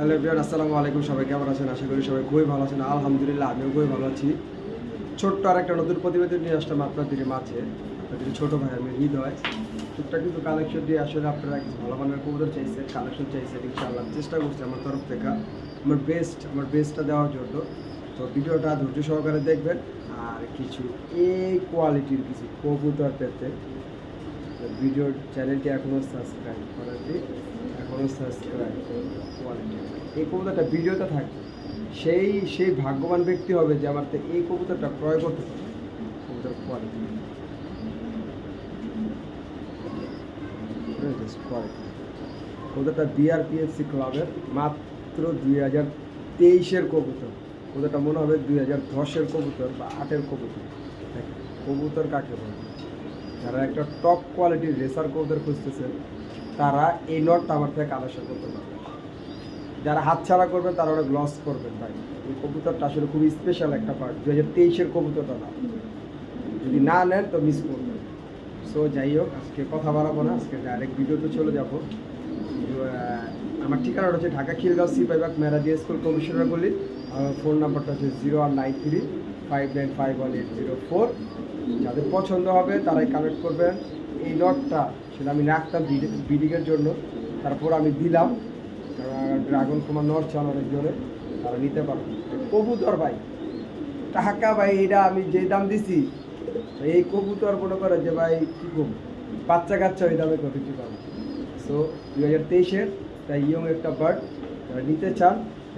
Hello everyone আসসালামু আলাইকুম সবাই, কেমন আছেন? আশা করি সবাই খুবই ভালো আছেন। আলহামদুলিল্লাহ, আমিও খুবই ভালো আছি। ছোট্ট আর একটা নতুন প্রতিবেদন নিয়ে আসলাম আপনাদের মাঝে। আপনাদের ছোটো ভাই আমি, হৃদয়। টুকটাক কিন্তু কালেকশন দিয়ে আসলে আপনারা কিছু ভালো মানের কবুতর চাইছেন কালেকশন চাইছেন ইনশাআল্লাহ চেষ্টা করছি আমার তরফ থেকে। আমার বেস্ট আমার বেস্টটা দেওয়ার জন্য। তো ভিডিওটা ধৈর্য সহকারে দেখবেন। আর কিছু এই কোয়ালিটির কিছু কবুতর পেতে। ভিডিওর চ্যানেলটি এখনও সাবস্ক্রাইব করেননি। সাবস্ক্রাইব এই কবুতরটা ভিডিওতে থাকবে। সেই সেই ভাগ্যবান ব্যক্তি হবে যে আমার এই কবুতরটা ক্রয় করতে পারবে। কবুতর কোয়ালিটি কোয়ালিটি কবুতরটা ক্লাবের মাত্র দুই হাজার তেইশের কবুতর। কবুতরটা মনে হবে দুই হাজার দশের কবুতর বা আটের কবুতর। কবুতর কাকে বলে? যারা একটা টপ কোয়ালিটির রেসার কবুতর খুঁজতেছেন তারা এই নটটা আমার থেকে কালেকশন করতে পারবে। যারা হাতছাড়া করবেন, তারা অনেক লস করবেন ভাই। এই কবুতরটা আসলে খুবই স্পেশাল একটা পার্ট দু হাজার তেইশের কবুতরটা না। যদি না নেন, তো মিস করবেন। সো যাই হোক, আজকে কথা বাড়াবো না। আজকে ডাইরেক্ট ভিডিওতে চলে যাব। আমার ঠিকানাটা হচ্ছে ঢাকা খিলগাঁও সি পাইবাক মেরাদিয়া স্কুল, কমিশনার গলি। আমার ফোন নাম্বারটা হচ্ছে zero one nine three five nine five one eight zero four যাদের পছন্দ হবে, তারাই কানেক্ট করবেন। এই নটটা সেটা আমি রাখতাম বিডিংয়ের জন্য। তারপর আমি দিলাম। ড্রাগন কুমার নট চান অনেকজনে তারা নিতে পারবে কবুতর ভাই, টাকা ভাই, এটা আমি যে দাম দিছি এই কবুতর মনে করে যে ভাই, কী করব বাচ্চা কাচ্চা ওই দামে কত কী পাবো? সো দুই হাজার তেইশের, তাই ইয়ং একটা বার্ড যারা নিতে চান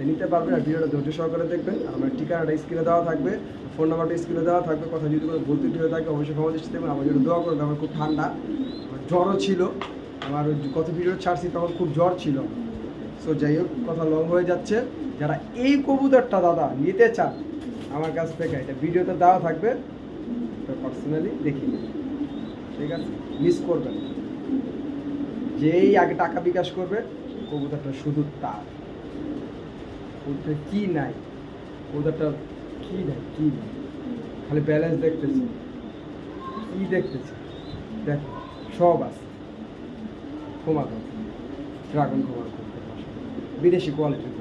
নিতে পারবেন আর ভিডিওটা ধৈর্য সহকারে দেখবেন। আমার ঠিকানাটা স্ক্রিনে দেওয়া থাকবে। ফোন নাম্বারটা স্ক্রিনে দেওয়া থাকবে। কথা যদি কোনো ভুল ত্রুটি হয়ে থাকে, অবশ্যই ক্ষমা দৃষ্টি দেবেন আমার জন্য দোয়া করবে আমার খুব ঠান্ডা। জ্বরও ছিল। আমার কত ভিডিও ছাড়ছি, তখন খুব জ্বর ছিল। সো যাই হোক, কথা লং হয়ে যাচ্ছে। যারা এই কবুতরটা দাদা নিতে চান, আমার কাছ থেকে এটা ভিডিওতে দেওয়া থাকবে। পার্সোনালি দেখি ঠিক আছে? মিস করবেন। যেই আগে টাকা বিকাশ করবে, কবুতরটা শুধু তার। কবুতর কি নাই? কবুতরটা কি নাই? কি নাই? খালি ব্যালেন্স দেখতেছে। কি দেখতেছে? দেখো, সব আছে। ক্ষমা করতে ড্রাগন ক্ষমার করতে বিদেশি কোয়ালিটির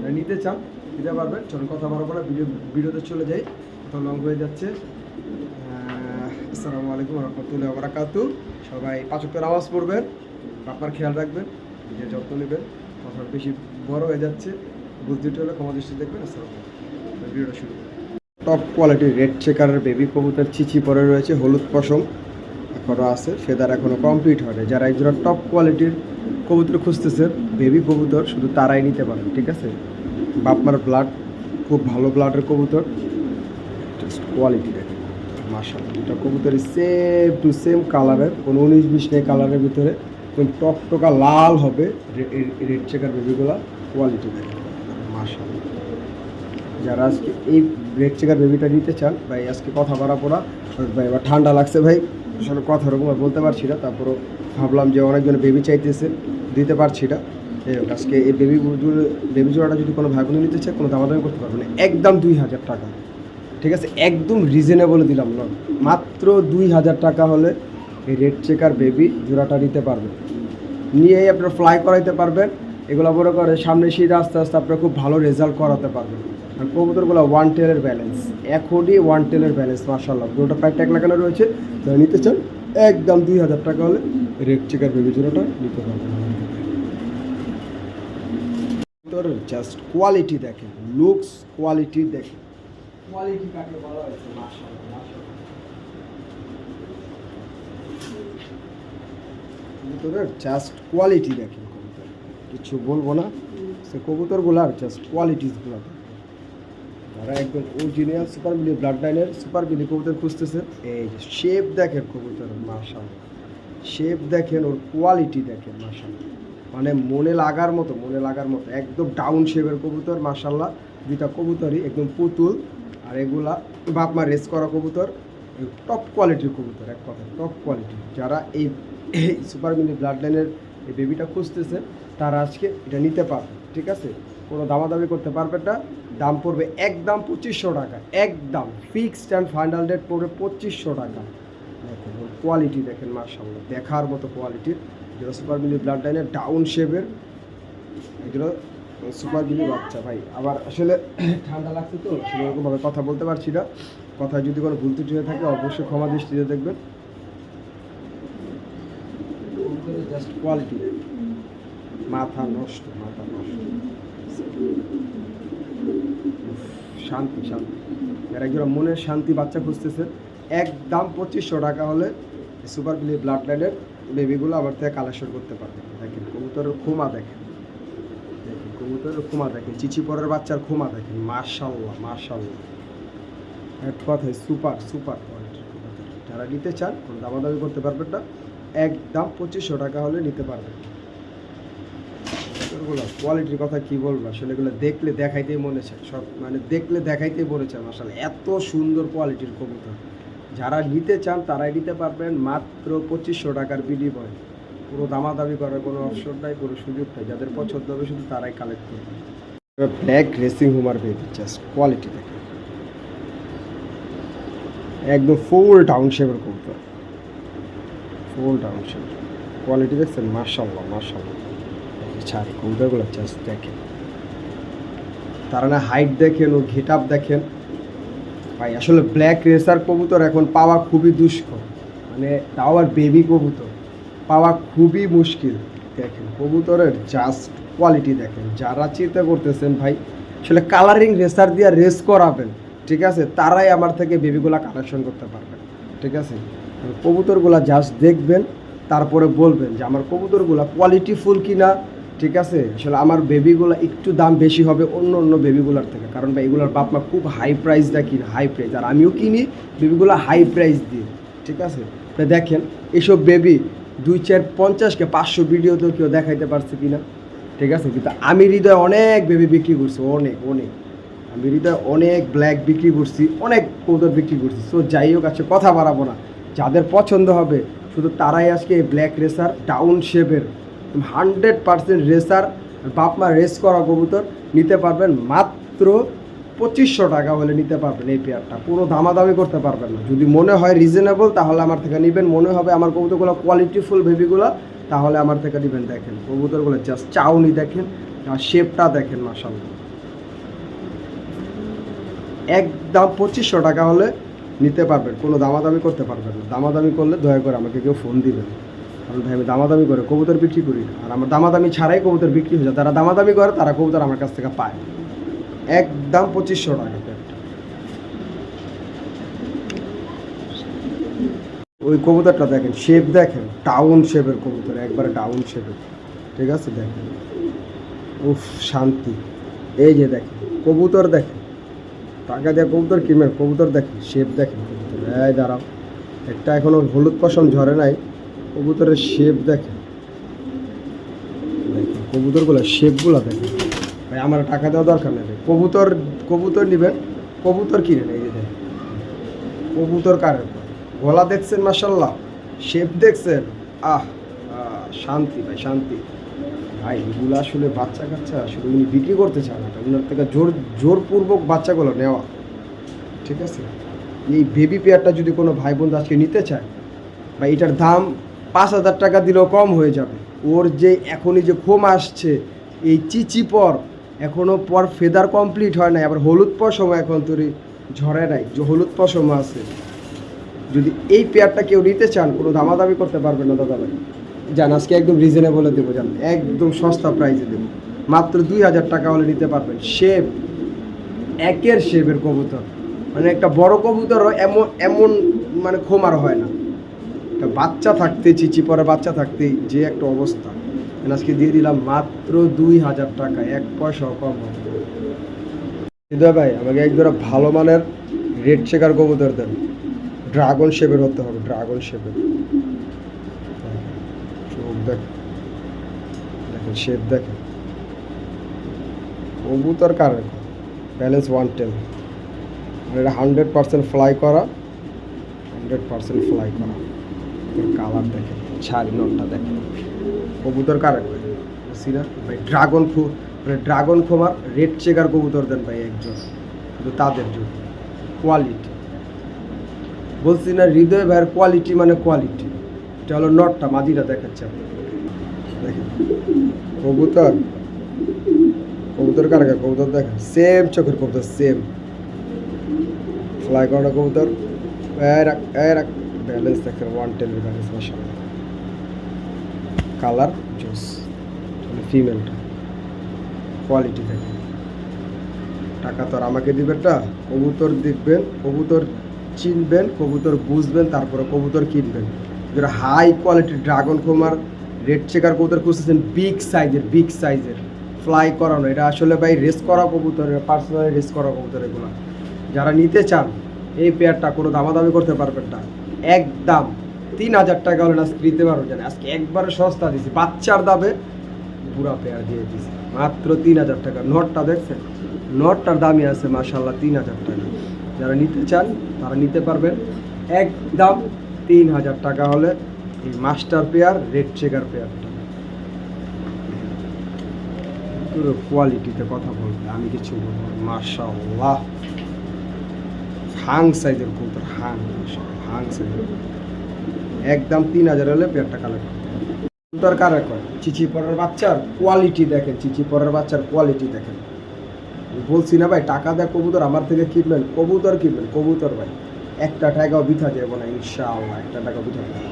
যারা নিতে চান নিতে পারবেন চলুন কথা বলব না। ভিডিও, ভিডিওতে চলে যাই। কথা লং হয়ে যাচ্ছে। আসসালামু আলাইকুম রহমতুল্লাহ সবাই পাঁচকের আওয়াজ পড়বেন। আপনার খেয়াল রাখবেন। নিজের যত্ন নেবেন। বেশি বড় হয়ে যাচ্ছে। বুঝতে হলে ক্ষমা দৃষ্টি দেখবেন। ভিডিওটা শুরু টপ কোয়ালিটির রেড চেকারের বেবি কবুতর চিচি পরে রয়েছে হলুদ পশম। এখনও আছে, ফেদার এখনও কমপ্লিট হয়নি যারা একজোড়া টপ কোয়ালিটির কবুতর খুঁজতেছে বেবি কবুতর শুধু তারাই নিতে পারেন ঠিক আছে? বাপমার ব্লাড খুব ভালো ব্লাডের কবুতর। জাস্ট কোয়ালিটি দেখেন। মার্শাল এটা কবুতর সেম টু সেম কালারের কোনো উনিশ বিশ নেই কালারের ভিতরে। একদম টকটকা লাল হবে রেড চেকার বেবিগুলা কোয়ালিটি মার্শাল যারা আজকে এই রেড চেকার বেবিটা নিতে চান, ভাই, আজকে কথা বাড়াবো না। ভাই, এবার ঠান্ডা লাগছে, ভাই। আসলে কথা ওরকম বলতে পারছি না, তারপরও ভাবলাম যে অনেকজন বেবি চাইতেছে, দিতে পারছি না। আজকে এই বেবি বেবি জোড়াটা যদি কোনো ভাই নিতে চায়, কোনো দামাদামি করতে পারবে না। একদম দুই হাজার টাকা। ঠিক আছে? একদম রিজনেবল দিলাম না। মাত্র দুই হাজার টাকা হলে এই রেড চেকার বেবি জোড়াটা নিতে পারবেন নিয়েই আপনার ফ্লাই করাইতে পারবেন। এগুলো মনে করে সামনে শীত আস্তে আস্তে আপনার খুব ভালো রেজাল্ট করাতে পারবেন। আর কবুতরগুলো ওয়ান টেলের ব্যালেন্স এখনই ওয়ান টেলের ব্যালেন্স মার্শাল্লাহ দুটো প্যাক ট্যাগ লাগানো রয়েছে। যারা নিতে চান, একদম দুই হাজার টাকা হলে রেড চেকার বেবি জোড়াটা নিতে পারবেন। জাস্ট কোয়ালিটি দেখেন লুকস কোয়ালিটি দেখেন। কোয়ালিটি কাকে বলা হয়েছে মাশাআল্লাহ। কবুতরের জাস্ট কোয়ালিটি দেখেন কবুতর। কিছু বলব না, সে কবুতরগুলার জাস্ট কোয়ালিটিসগুলো যারা একদম অরিজিনাল সুপার মিলি ব্লাড লাইনের সুপার মিলি কবুতর খুঁজতেছে, এই যে শেপ দেখেন কবুতরের মাশাআল্লাহ। শেপ দেখেন, ওর কোয়ালিটি দেখেন, মাশাআল্লাহ। মানে মনে লাগার মতো, মনে লাগার মতো, একদম ডাউন শেপের কবুতর মাশাল্লাহ দুইটা কবুতরই একদম পুতুল, আর এগুলা বাপ মা রেস করা কবুতর। টপ কোয়ালিটির কবুতর, এক কথা টপ কোয়ালিটি যারা এই সুপার মিনি ব্লাড লাইনের এই বেবিটা খুঁজতেছে, তারা আজকে এটা নিতে পারবে, ঠিক আছে? কোনো দামাদামি করতে পারবে না। দাম পড়বে একদম পঁচিশশো টাকা, একদম ফিক্সড অ্যান্ড ফাইনাল রেট পড়বে পঁচিশশো টাকা। দেখেন কোয়ালিটি দেখেন মার্শাল্লাহ দেখার মতো কোয়ালিটির যেটা সুপার মিলি ব্লাড লাইনের ডাউন শেপের এগুলো সুপার গিলি বাচ্চা, ভাই। আবার আসলে ঠান্ডা লাগছে তো, সেরকমভাবে কথা বলতে পারছি না। কথা যদি কোনো ভুল ত্রুটি হয়ে থাকে অবশ্যই ক্ষমা দৃষ্টিতে দেখবেন। জাস্ট কোয়ালিটি মাথা নষ্ট মাথা নষ্ট। শান্তি শান্তি। যারা একজন মনের শান্তি বাচ্চা খুঁজতেছে একদম পঁচিশশো টাকা হলে সুপার বিলি ব্লাড লাইনের বেবিগুলো আবার থেকে কালেকশন করতে পারবে। দেখেন কবুতরের খুমা দেখেন। দেখেন কবুতরের খুমা দেখেন চিচি পরের বাচ্চার খুমা দেখেন। মার্শাল্লাহ মার্শাল্লাহ এক কথায় সুপার সুপার কোয়ালিটির যারা নিতে চান, কোনো দামাদামি করতে পারবেন না। একদম পঁচিশশো টাকা হলে নিতে পারবেন। কবুতরগুলো কোয়ালিটির কথা কি বলব? আসলে এগুলো দেখলে দেখাইতেই মনে চায়। সব মানে দেখলে দেখাইতেই মনে চায় আসলে এত সুন্দর কোয়ালিটির কবুতর। যারা নিতে চান, তারাই নিতে পারবেন মাত্র পঁচিশশো টাকার বিনিময়ে। পুরো দামাদামি করার কোনো অপশন নাই, কোনো সুযোগ নাই। যাদের পছন্দ হবে শুধু তারাই কালেক্ট করবে। Black racing homer baby just quality দেখে। একদম ফুল টাউনশেপের কবুতর। ফুল টাউনশেপ কোয়ালিটি দেখছেন? মার্শাল্লাহ মার্শাল্লাহ ছাড় কবুতরগুলো জাস্ট দেখেন। তারা না হাইট দেখেন ও ঘেট আপ দেখেন। ভাই, আসলে ব্ল্যাক রেসার কবুতর এখন পাওয়া খুবই দুষ্কর। মানে তাও আর বেবি কবুতর। পাওয়া খুবই মুশকিল। দেখেন, কবুতরের জাস্ট কোয়ালিটি দেখেন। যারা চিন্তা করতেছেন, ভাই, আসলে কালারিং রেসার দিয়ে রেস করাবেন। ঠিক আছে? তারাই আমার থেকে বেবিগুলা কালেকশন করতে পারবেন ঠিক আছে? কবুতরগুলা জাস্ট দেখবেন, তারপরে বলবেন যে আমার কবুতরগুলা কোয়ালিটিফুল কিনা, ঠিক আছে? আসলে আমার বেবিগুলো একটু দাম বেশি হবে অন্য অন্য বেবিগুলোর থেকে। কারণ ভাই, এগুলোর বাপ মা খুব হাই প্রাইস দেয় কিনে হাই প্রাইস আর আমিও কিনি, বেবিগুলো হাই প্রাইস দিই ঠিক আছে? তা দেখেন, এসব বেবি দুই চার পঞ্চাশকে পাঁচশো ভিডিওতেও কেউ দেখাইতে পারছে কিনা? ঠিক আছে? কিন্তু আমি হৃদয় অনেক বেবি বিক্রি করছি, অনেক অনেক। আমি হৃদয় অনেক ব্ল্যাক বিক্রি করছি, অনেক কৌদর বিক্রি করছি। সো যাই হোক আছে কথা বাড়াবো না। যাদের পছন্দ হবে, শুধু তারাই আজকে এই ব্ল্যাক রেসার ডাউন শেপের হান্ড্রেড পার্সেন্ট রেসার বাপমা রেস করা কবুতর নিতে পারবেন, মাত্র পঁচিশশো টাকা হলে নিতে পারবেন এই পেয়ারটা পুরো দামাদামি করতে পারবেন না। যদি মনে হয় রিজনেবল তাহলে আমার থেকে নেবেন। মনে হবে আমার কবুতরগুলো কোয়ালিটিফুল বেবিগুলো তাহলে আমার থেকে নেবেন। দেখেন, কবুতরগুলো জাস্ট চাউনি দেখেন, আর শেপটা দেখেন মাসাল্লাহ একদম পঁচিশশো টাকা হলে নিতে পারবেন, কোনো দামাদামি করতে পারবেন না। দামাদামি করলে দয়া করে আমাকে কেউ ফোন দিবেন। কারণ ভাই, আমি দামাদামি করে কবুতর বিক্রি করি না। আর আমার দামাদামি ছাড়াই কবুতর বিক্রি হয়ে যায়। তারা দামাদামি করে, তারা কবুতর আমার কাছ থেকে পায়। একদম পঁচিশশো টাকা। ওই কবুতরটা দেখেন শেপ দেখেন টাউন শেপের কবুতর, একবারে টাউন শেপের ঠিক আছে, দেখেন। উফ, শান্তি। এই যে দেখেন, কবুতর দেখেন। টাকা দিয়ে কবুতর কিনবেন কবুতর দেখেন শেপ দেখেন কবুতর এই দাঁড়াও। একটা এখনও হলুদ পশম ঝরে নাই কবুতরের শেপ দেখেন। দেখেন কবুতরগুলো শেপগুলো দেখেন। ভাই আমার টাকা দেওয়া দরকার নেই কবুতর কবুতর নেবেন কবুতর কিনেন এই যে দেখেন। কবুতর কারের গলা দেখছেন মাসাল্লাহ শেপ দেখছেন? আহ, শান্তি ভাই শান্তি। ভাই, এগুলো আসলে বাচ্চা কাচ্চা আসলে উনি বিক্রি করতে চান না। ওনার থেকে জোর, জোরপূর্বক বাচ্চাগুলো নেওয়া। ঠিক আছে? এই বেবি পেয়ারটা যদি কোনো ভাই বোন আজকে নিতে চায়, বা এটার দাম পাঁচ হাজার টাকা দিলেও কম হয়ে যাবে। ওর যে এখনই যে খোম আসছে, এই চিচি পর এখনও পর ফেদার কমপ্লিট হয় নাই, আবার হলুদ পশম এখন তোরই ঝরে নাই, যে হলুদ পশম আছে। যদি এই পেয়ারটা কেউ নিতে চান, কোনো দামাদামি করতে পারবে না দাদা ভাই জান, আজকে একদম রিজনেবলে দেবো জান। একদম সস্তা প্রাইসে দেবো। মাত্র দুই হাজার টাকা হলে নিতে পারবেন। শেপ একের শেপের কবুতর। মানে একটা বড় কবুতরও এমন এমন মানে খোমার হয় না। একটা বাচ্চা থাকতে চিচি পরে বাচ্চা থাকতেই যে একটা অবস্থা। আমি আজকে দিয়ে দিলাম মাত্র দুই হাজার টাকা। এক পয়সাও কম। হৃদয় ভাই, আমাকে এক জোড়া ভালো মানের রেড শেখার কবুতর দেন। ড্রাগন শেপের হতে হবে ড্রাগন শেপের চোখ দেখ। দেখেন শেপ দেখেন কবুতর কার ব্যালেন্স ওয়ান টেন এটা হান্ড্রেড পার্সেন্ট ফ্লাই করা। হান্ড্রেড পার্সেন্ট ফ্লাই করা। কালার দেখেন, ছাড়ি নটটা দেখেন। কবুতর কার সিনা ভাই ড্রাগন ফু মানে ড্রাগন খোমার রেড চেকার কবুতর দেন ভাই একজন। শুধু তাদের জন্য। কোয়ালিটি বলছি না হৃদয় ভাইয়ের কোয়ালিটি মানে কোয়ালিটি এটা হলো নটটা, মাদিটা দেখাচ্ছে দেখেন। কবুতর। কবুতর কার কার কবুতর দেখেন? সেম চোখের কবুতর সেম ফ্লাই করানো কবুতর। রাখ রাখ। ব্যালেন্স দেখেন ওয়ান টেনের ব্যালেন্স কালার জুস ফিমেলটা কোয়ালিটি দেখেন। টাকা তো আর আমাকে দিবেনটা কবুতর দেখবেন কবুতর চিনবেন, কবুতর বুঝবেন, তারপরে কবুতর কিনবেন। যারা হাই কোয়ালিটির ড্রাগন কুমার রেড চেকার কবুতর খুঁজতেছেন বিগ সাইজের বিগ সাইজের ফ্লাই করানো, এটা আসলে ভাই রেস করা কবুতর পার্সোনালি রেস করা কবুতর এগুলো। যারা নিতে চান, এই পেয়ারটা কোনো দামাদামি করতে পারবেন না। একদম তিন হাজার টাকা হলে আজকে নিতে পারবেন না। আজকে একবারে সস্তা দিছি, বাচ্চার দামে পুরা পেয়ার দিয়ে দিছি। মাত্র তিন হাজার টাকা। নটটা দেখছেন? নটটার দামই আছে মাসাল্লাহ তিন হাজার টাকা। যারা নিতে চান, তারা নিতে পারবেন। একদম তিন হাজার টাকা হলে এই মাস্টার পেয়ার, রেড চেকার পেয়ারটা। কোয়ালিটিতে কথা বলবে আমি কিছু বলব মাশাল্লাহ হাং সাইজের কবুতর, হাং হাং সাইজের একদম তিন হাজার হলে পেয়ারটা কালেক্ট কবুতর কারা কয়? চিচি পরের বাচ্চার কোয়ালিটি দেখেন, চিচি পরের বাচ্চার কোয়ালিটি দেখেন। বলছি না ভাই, টাকা দেয় কবুতর, আমার থেকে কিনবেন, কবুতর কিনবেন, কবুতর ভাই। একটা টাকাও বিথা যাব না, ইনশাআল্লাহ, একটা টাকা বিথা যাবে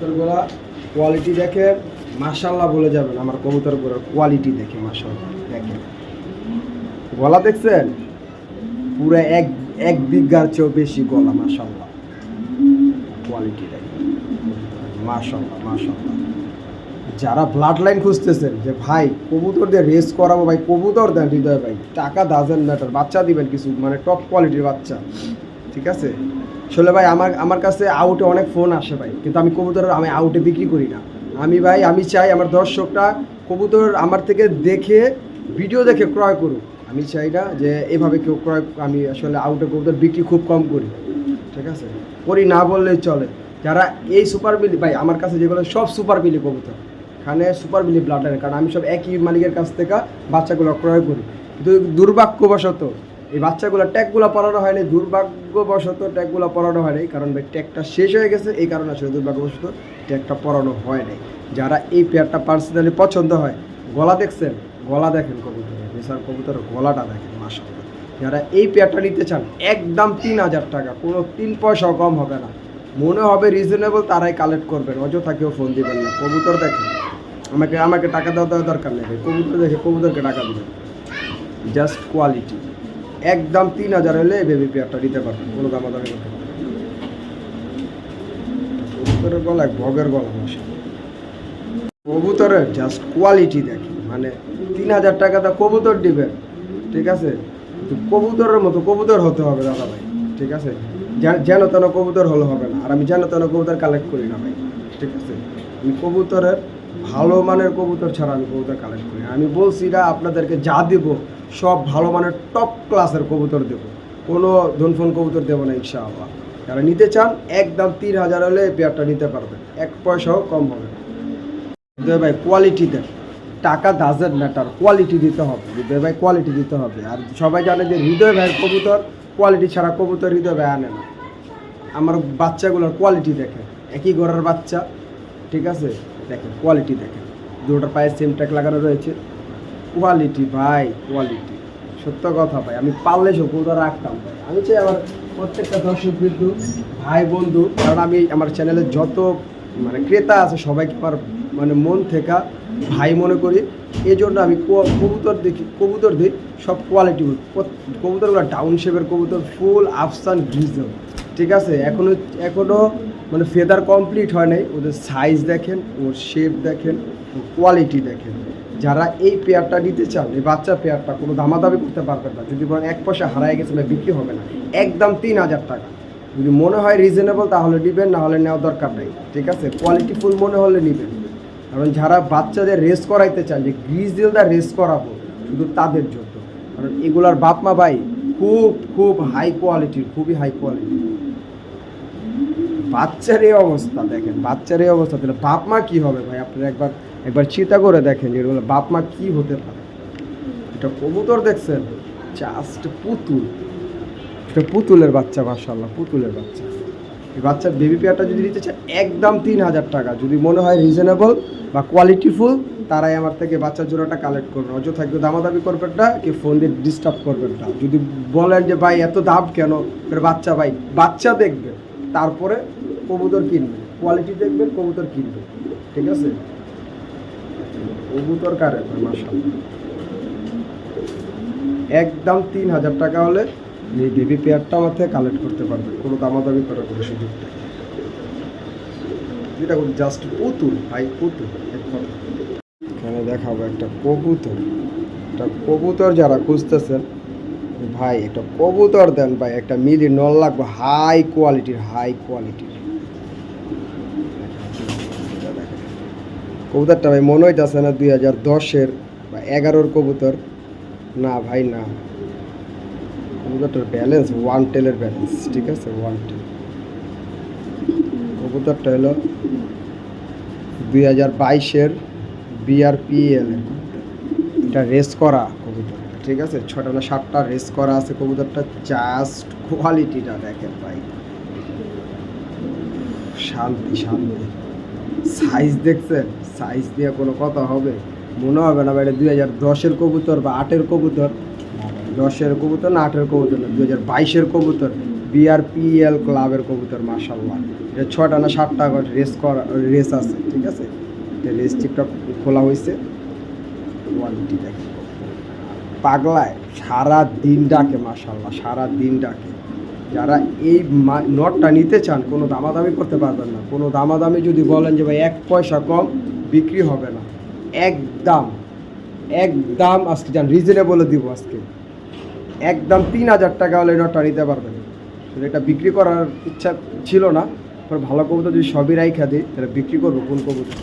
কবুতরগুলা কোয়ালিটি দেখে মাশাল্লাহ বলে যাবেন, আমার কবুতরগুলোর কোয়ালিটি দেখে মাশাল্লাহ দেখেন। গলা দেখছেন? পুরো এক এক বিঘার চেয়েও বেশি গলা মাশাল্লাহ কোয়ালিটি দেখেন। মাশাল্লাহ মাশাল্লাহ যারা ব্লাড লাইন খুঁজতেছেন যে, ভাই, কবুতর দিয়ে রেস করাবো ভাই, কবুতর দেন, হৃদয় ভাই, টাকা ডাজেন্ট ম্যাটার বাচ্চা দিবেন কিছু মানে টপ কোয়ালিটির বাচ্চা। ঠিক আছে? আসলে ভাই, আমার আমার কাছে আউটে অনেক ফোন আসে ভাই, কিন্তু আমি কবুতর আমি আউটে বিক্রি করি না। আমি ভাই, আমি চাই আমার দর্শকরা কবুতর আমার থেকে দেখে ভিডিও দেখে ক্রয় করুক। আমি চাই না যে, এভাবে কেউ ক্রয়, আমি আসলে আউটে কবুতর বিক্রি খুব কম করি। ঠিক আছে? করি না বললেই চলে। যারা এই সুপার মিলি ভাই, আমার কাছে যেগুলো সব সুপার মিলি কবুতর। এখানে সুপার বিলি ব্লাড লাইন কারণ আমি সব একই মালিকের কাছ থেকে বাচ্চাগুলো ক্রয় করি। কিন্তু দুর্ভাগ্যবশত এই বাচ্চাগুলো ট্যাগগুলো পড়ানো হয়নি। দুর্ভাগ্যবশত ট্যাগগুলো পড়ানো হয়নি। কারণ ভাই, ট্যাগটা শেষ হয়ে গেছে। এই কারণে আসলে দুর্ভাগ্যবশত ট্যাগটা পড়ানো হয় নাই। যারা এই পেয়ারটা পার্সোনালি পছন্দ হয়, গলা দেখছেন? গলা দেখেন কবুতরের বেসার কবুতরের গলাটা দেখেন মাসাল্লাহ যারা এই পেয়ারটা নিতে চান, একদম তিন হাজার টাকা। কোনো তিন পয়সাও কম হবে না। মনে হবে রিজনেবল তারাই কালেক্ট করবেন। অযথা কেউ ফোন দিবেন না। কবুতর দেখেন। আমাকে আমাকে টাকা দেওয়া দেওয়ার দরকার নেই। কবুতর দেখে, কবুতরকে টাকা দিবেন। জাস্ট কোয়ালিটি একদম তিন হাজার হলে বেবি পেয়ারটা দিতে পারবেন, কোনো দামাদামি করতে পারবেন কবুতরের গলা এক ভগের গলা মশা কবুতরের জাস্ট কোয়ালিটি দেখেন। মানে তিন হাজার টাকাতে কবুতর দিবেন, ঠিক আছে? কবুতরের মতো কবুতর হতে হবে দাদা ভাই, ঠিক আছে? যেন তেন কবুতর হলে হবে না। আর আমি যেন তেন কবুতর কালেক্ট করি না ভাই, ঠিক আছে? আমি কবুতরের ভালো মানের কবুতর ছাড়া আমি কবুতর কালেক্ট করি আমি বলছি না আপনাদেরকে যা দেব, সব ভালো মানের টপ ক্লাসের কবুতর দেবো। কোনো ধনফোন কবুতর দেবো না ইচ্ছা ইনশাআল্লাহ। যারা নিতে চান, একদম তিন হাজার হলে পেয়ারটা নিতে পারবেন। এক পয়সাও কম হবে ভাই কোয়ালিটি দেন। টাকা ডাজেন্ট ম্যাটার কোয়ালিটি দিতে হবে। হৃদয় ভাই কোয়ালিটি দিতে হবে। আর সবাই জানে যে হৃদয় ভাইয়ের কবুতর কোয়ালিটি ছাড়া কবুতর হৃদয় ভাই আনে না। আমার বাচ্চাগুলোর কোয়ালিটি দেখে একই ঘরের বাচ্চা, ঠিক আছে? দেখেন কোয়ালিটি দেখেন। দুটোর পায়ে সেম ট্যাগ লাগানো রয়েছে। কোয়ালিটি ভাই কোয়ালিটি সত্য কথা ভাই, আমি পারলে কবুতর রাখতাম ভাই। আমি চাই আমার প্রত্যেকটা দর্শক বিন্দু, ভাই বন্ধু, কারণ আমি আমার চ্যানেলে যত মানে ক্রেতা আছে, সবাইকে আমার মানে মন থেকে ভাই মনে করি। এই জন্য আমি কবুতর দেখি, কবুতর দিই, সব কোয়ালিটি কবুতরগুলো ডাউন শেপের কবুতর ফুল আফসান গ্রিজল ঠিক আছে? এখনও এখনও মানে ফেদার কমপ্লিট হয় নাই, ওদের সাইজ দেখেন, ওর শেপ দেখেন, ওর কোয়ালিটি দেখেন। যারা এই পেয়ারটা নিতে চান, এই বাচ্চা পেয়ারটা কোনো দামাদামি করতে পারবেন না। যদি বলেন এক পয়সা হারায় গেছে বা বিক্রি হবে না। একদম তিন হাজার টাকা। যদি মনে হয় রিজনেবল তাহলে নেবেন, না হলে নেওয়ার দরকার নেই। ঠিক আছে? কোয়ালিটি ফুল মনে হলে নেবেন। কারণ যারা বাচ্চাদের রেস করাইতে চান যে গ্রিজ গ্রিজেলদা রেস করাবো, শুধু তাদের জন্য। কারণ এগুলার বাপ মা ভাই, খুব খুব হাই কোয়ালিটির খুবই হাই কোয়ালিটি বাচ্চার এই অবস্থা দেখেন বাচ্চার এই অবস্থা। তাহলে বাপ মা কি হবে ভাই? আপনারা একবার একবার চিন্তা করে দেখেন যে বাপ মা কি হতে পারে। এটা কবুতর দেখছেন? জাস্ট পুতুল। এটা পুতুলের বাচ্চা মাশাল্লাহ পুতুলের বাচ্চা। এই বাচ্চার বেবি পেয়ারটা যদি নিতে চান একদম তিন হাজার টাকা। যদি মনে হয় রিজনেবল বা কোয়ালিটিফুল তারাই আমার থেকে বাচ্চার জোড়াটা কালেক্ট করবেন অযথা কেউ দামাদামি করবেন না, কি ফোন দিয়ে ডিস্টার্ব করবেন না। যদি বলেন যে, ভাই, এত দাম কেন? বাচ্চা, ভাই, বাচ্চা দেখবেন তারপরে কবুতর কিনবেন কোয়ালিটি দেখবেন, কবুতর কিনবেন ঠিক আছে? কবুতর কারে মাসাল একদম তিন হাজার টাকা হলে এই বেবি পেয়ারটা আমার থেকে কালেক্ট করতে পারবেন কোনো দামাদামি করার কোনো সুযোগ এটা জাস্ট পুতুল, ভাই, পুতুল এখানে দেখাবো একটা কবুতর। একটা কবুতর যারা খুঁজতেছেন ভাই, একটা কবুতর দেন ভাই, একটা মিলি নল লাগবে হাই কোয়ালিটির হাই কোয়ালিটির কবুতরটা ভাই, মনে হইতেছে না দুই হাজার দশের বা এগারোর কবুতর? না ভাই, না। কবুতরটার ব্যালেন্স ওয়ান টেলের ব্যালেন্স ঠিক আছে? ওয়ান টেল কবুতরটা হলো দুই হাজার বাইশের বিআরপিএল এটা রেস করা। ঠিক আছে? ছটা না সাতটা রেস করা আছে কবুতরটা জাস্ট কোয়ালিটিটা দেখেন ভাই। শান্তি শান্তি। সাইজ দেখছেন? সাইজ দিয়ে কোনো কথা হবে? মনে হবে না এটা দুই হাজার দশের কবুতর বা আটের কবুতর। দশের কবুতর না আটের কবুতর না, দুই হাজার বাইশের কবুতর। বিআরপিএল ক্লাবের কবুতর মার্শাল্লাহ এটা ছটা না সাতটা রেস করা রেস আছে, ঠিক আছে? রেস চিপটা খোলা হয়েছে কোয়ালিটি দেখে পাগলায় সারা দিন ডাকে মার্শাল্লাহ সারা দিন ডাকে। যারা এই নটটা নিতে চান, কোনো দামাদামি করতে পারবেন না। কোনো দামাদামি যদি বলেন যে, ভাই, এক পয়সা কম বিক্রি হবে না। একদম একদম আজকে যান রিজনেবলে দিব আজকে। একদম তিন হাজার টাকা হলে নটটা নিতে পারবেন। শুধু এটা বিক্রি করার ইচ্ছা ছিল না পরে ভালো কবুতর যদি সবই রাইখা দিই, তাহলে বিক্রি করব কোন কবুতর?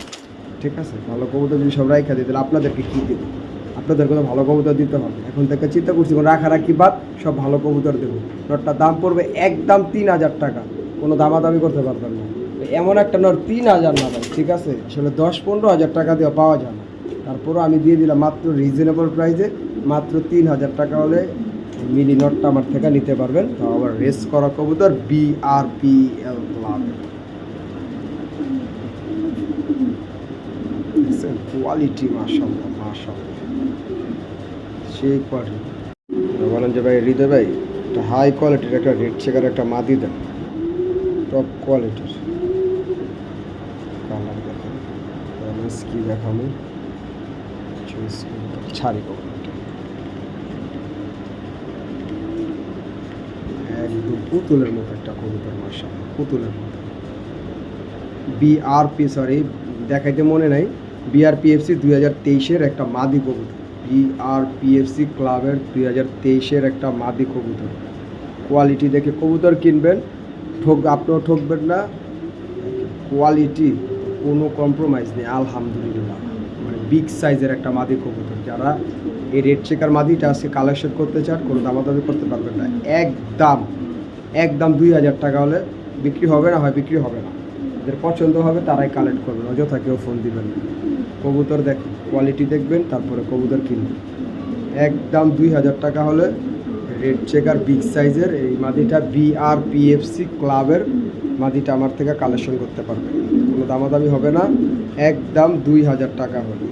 ঠিক আছে, ভালো কবুতর যদি সব রাইখা দিই, তাহলে আপনাদেরকে কী দেবো? আপনাদের কোনো ভালো কবুতর দিতে হবে। এখন থেকে চিন্তা করছি রাখা রাখি বাদ, সব ভালো কবুতর দেবো। নটটার দাম পড়বে একদম তিন হাজার টাকা। কোনো দামাদামি করতে পারবেন না। এমন একটা নট তিন হাজার না ভাই, ঠিক আছে? আসলে দশ পনেরো হাজার টাকা দিয়ে পাওয়া যায় না। তারপরও আমি দিয়ে দিলাম মাত্র রিজনেবল প্রাইসে মাত্র তিন হাজার টাকা হলে মিলি নটটা আমার থেকে নিতে পারবেন। তো আবার রেস করা কবুতর B R P L club quality মাসাল্লাহ মাসাল্লাহ সেই কোয়ালিটি বলেন যে ভাই, হৃদয় ভাই, একটা হাই কোয়ালিটির একটা রেড চেকার একটা মাদি দেন। টপ কোয়ালিটির কালার দেখেন ব্যালেন্স কী দেখাবো। ছাড়ি একদম পুতুলের মতো একটা কবুতর মাসা পুতুলের মতো। বিআরপি সরি দেখাইতে মনে নাই। বিআরপিএফসি দুই হাজার তেইশের একটা মাদি কবুতর। বিআরপিএফসি ক্লাবের দুই হাজার তেইশের একটা মাদি কবুতর। কোয়ালিটি দেখে কবুতর কিনবেন, ঠক আপনিও ঠকবেন না। কোয়ালিটি কোনো কম্প্রোমাইজ নেই, আলহামদুলিল্লাহ। মানে বিগ সাইজের একটা মাদি কবুতর। যারা এই রেড চেকার মাদিটা আজকে কালেকশন করতে চান, কোনো দামাদামি করতে পারবেন না। একদম একদম দুই হাজার টাকা হলে বিক্রি হবে না হয় বিক্রি হবে না। যাদের পছন্দ হবে তারাই কালেক্ট করবেন, অযথা কেউ ফোন দিবেন না। কবুতর দেখ কোয়ালিটি দেখবেন, তারপরে কবুতর কিনবেন। একদম দুই হাজার টাকা হলে রেড চেকার বিগ সাইজের এই মাদিটা বিআরপিএফসি ক্লাবের মাদিটা আমার থেকে কালেকশন করতে পারবে। কোনো দামাদামি হবে না, একদম দুই হাজার টাকা হলে।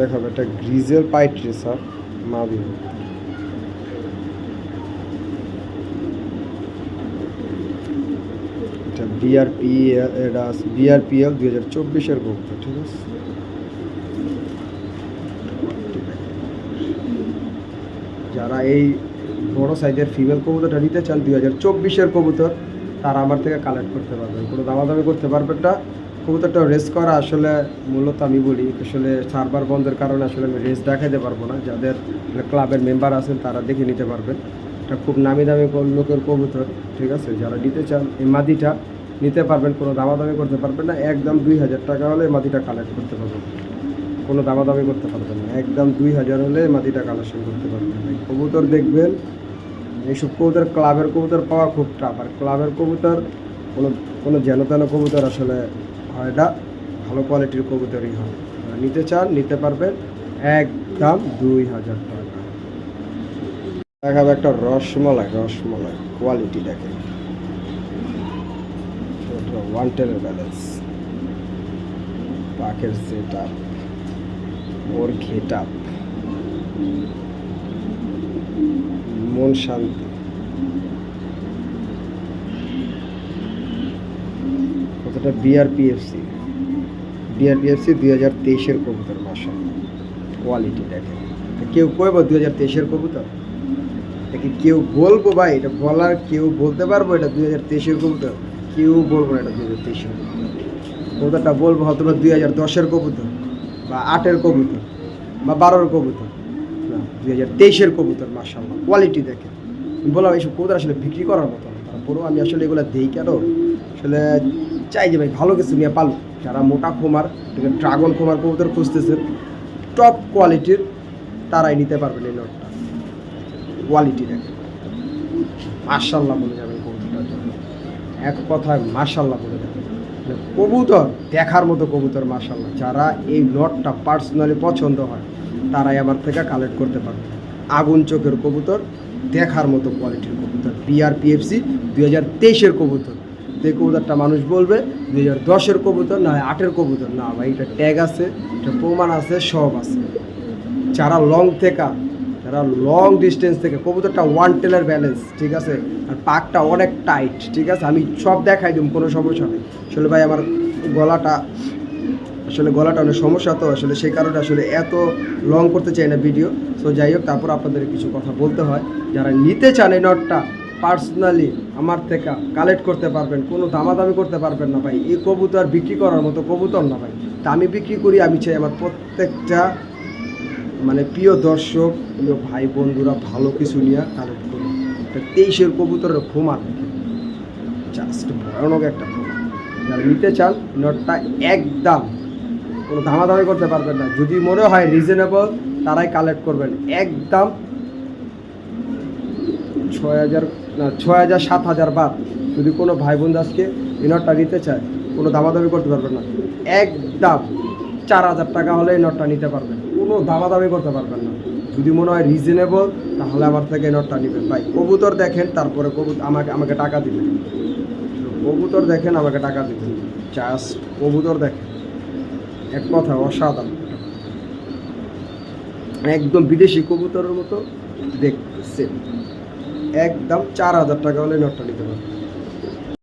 দেখাবে একটা গ্রিজেল পাইট রেসার মাদি। এটা বিআরপি এটা বিআরপিএল দুই হাজার চব্বিশের কবুতর ঠিক আছে? যারা এই বড় সাইজের ফিমেল কবুতরটা নিতে চান দুই হাজার চব্বিশের কবুতর, তারা আমার থেকে কালেক্ট করতে পারবেন কোনো দামাদামি করতে পারবেন না। কবুতরটা রেস করা আসলে মূলত আমি বলি, আসলে সার্ভার বন্ধের কারণে আসলে আমি রেস দেখাতে পারব না। যাদের ক্লাবের মেম্বার আছেন, তারা দেখে নিতে পারবেন। এটা খুব নামি দামি লোকের কবুতর, ঠিক আছে? যারা নিতে চান, এই মাদিটা নিতে পারবেন, কোনো দামাদামি করতে পারবেন না। একদম দুই হাজার টাকা হলে মাদিটা কালেক্ট করতে পারবেন। কোনো দামাদামি করতে পারবেন না। একদম দুই হাজার হলে মাটিটা কালেকশন করতে পারবেন। কবুতর দেখবেন, এইসব কবুতর ক্লাবের কবুতর পাওয়া খুব টাফ আর ক্লাবের কবুতর কোনো কোনো যেন তেন কবুতর আসলে হয় না। ভালো কোয়ালিটির কবুতরই হয়। নিতে চান, নিতে পারবেন একদম দুই হাজার টাকা। দেখাবো একটা রসমলাই রসমলাই। কোয়ালিটি দেখে ওয়ান টেনের ব্যালেন্স পাখের সেট আপ ওর আপ মন শান্তি। কতটা বিআরপিএফসি বিআরপিএফসি দুই হাজার তেইশের কবুতর মাসা কোয়ালিটি দেখে কেউ কইব দুই হাজার তেইশের কবুতর? এটা কেউ বলব ভাই? এটা বলার কেউ বলতে পারব? এটা দুই হাজার তেইশের কবুতর? কেউ বলব না এটা দুই হাজার তেইশের কবুতর। কবুতরটা বলব হয়তো দুই হাজার দশের কবুতর। বা আটের কবুতর বা বারোর কবুতর দুই হাজার তেইশের কবুতর মার্শাল্লাহ কোয়ালিটি দেখে বললাম, এইসব কবুতর আসলে বিক্রি করার মতো তারপরেও আমি আসলে এগুলো দেই কেন? আসলে চাই যে ভাই, ভালো কিছু নিয়ে পালো যারা মোটা খোমার ড্রাগন খোমার কবুতর খুঁজতেছেন টপ কোয়ালিটির তারাই নিতে পারবেন এই লটটা। কোয়ালিটি দেখে মার্শাল্লাহ বলে যাবেন কবুতরটার জন্য। এক কথায় মার্শাল্লাহ বলে কবুতর, দেখার মতো কবুতর মার্শাল্লাহ যারা এই লটটা পার্সোনালি পছন্দ হয়, তারাই আমার থেকে কালেক্ট করতে পারবে। আগুন চোখের কবুতর, দেখার মতো কোয়ালিটির কবুতর। বিআরপিএফসি দুই হাজার তেইশের কবুতর। যে কবুতরটা মানুষ বলবে, দুই হাজার দশের কবুতর, না আটের কবুতর। না ভাই, এটা ট্যাগ আছে, এটা প্রমাণ আছে, সব আছে। যারা লং থেকে যারা লং ডিস্টেন্স থেকে, কবুতরটা ওয়ান টেলের ব্যালেন্স ঠিক আছে? আর পাকটা অনেক টাইট ঠিক আছে? আমি সব দেখাই দিব, কোনো সমস্যা নেই। আসলে ভাই, আমার গলাটা, আসলে গলাটা অনেক সমস্যা তো, আসলে সেই কারণে আসলে এত লং করতে চাই না ভিডিও সো যাই হোক, তারপর আপনাদের কিছু কথা বলতে হয়। যারা নিতে চান এই নটটা পার্সোনালি আমার থেকে কালেক্ট করতে পারবেন, কোনো দামাদামি করতে পারবেন না ভাই। এই কবুতর বিক্রি করার মতো কবুতর না ভাই। তা আমি বিক্রি করি, আমি চাই আমার প্রত্যেকটা মানে প্রিয় দর্শক, প্রিয় ভাই বন্ধুরা, ভালো কিছু নিয়ে কালেক্ট করুন। একটা তেইশের কবুতরের খোমা দেখে জাস্ট ভয়ানক একটা যারা নিতে চান, নটটা একদম কোনো দামাদামি করতে পারবেন না। যদি মনে হয় রিজনেবল তারাই কালেক্ট করবেন। একদম ছয় হাজার, না, ছয় হাজার, সাত হাজার বাদ। যদি কোনো ভাই বোন আজকে এই নটটা নিতে চায়, কোনো দামাদামি করতে পারবেন না। একদম চার হাজার টাকা হলে এই নটটা নিতে পারবেন। কোনো দামাদামি করতে পারবেন না। যদি মনে হয় রিজনেবল তাহলে আমার থেকে নটটা নেবেন। ভাই, কবুতর দেখেন, তারপরে কবুতর আমাকে আমাকে টাকা দিবেন। কবুতর দেখেন, আমাকে টাকা দিবেন। জাস্ট কবুতর দেখেন। এক কথা, অসাধারণ। একদম বিদেশি কবুতরের মতো দেখছে একদম চার হাজার টাকা হলে নটটা নিতে পারবেন।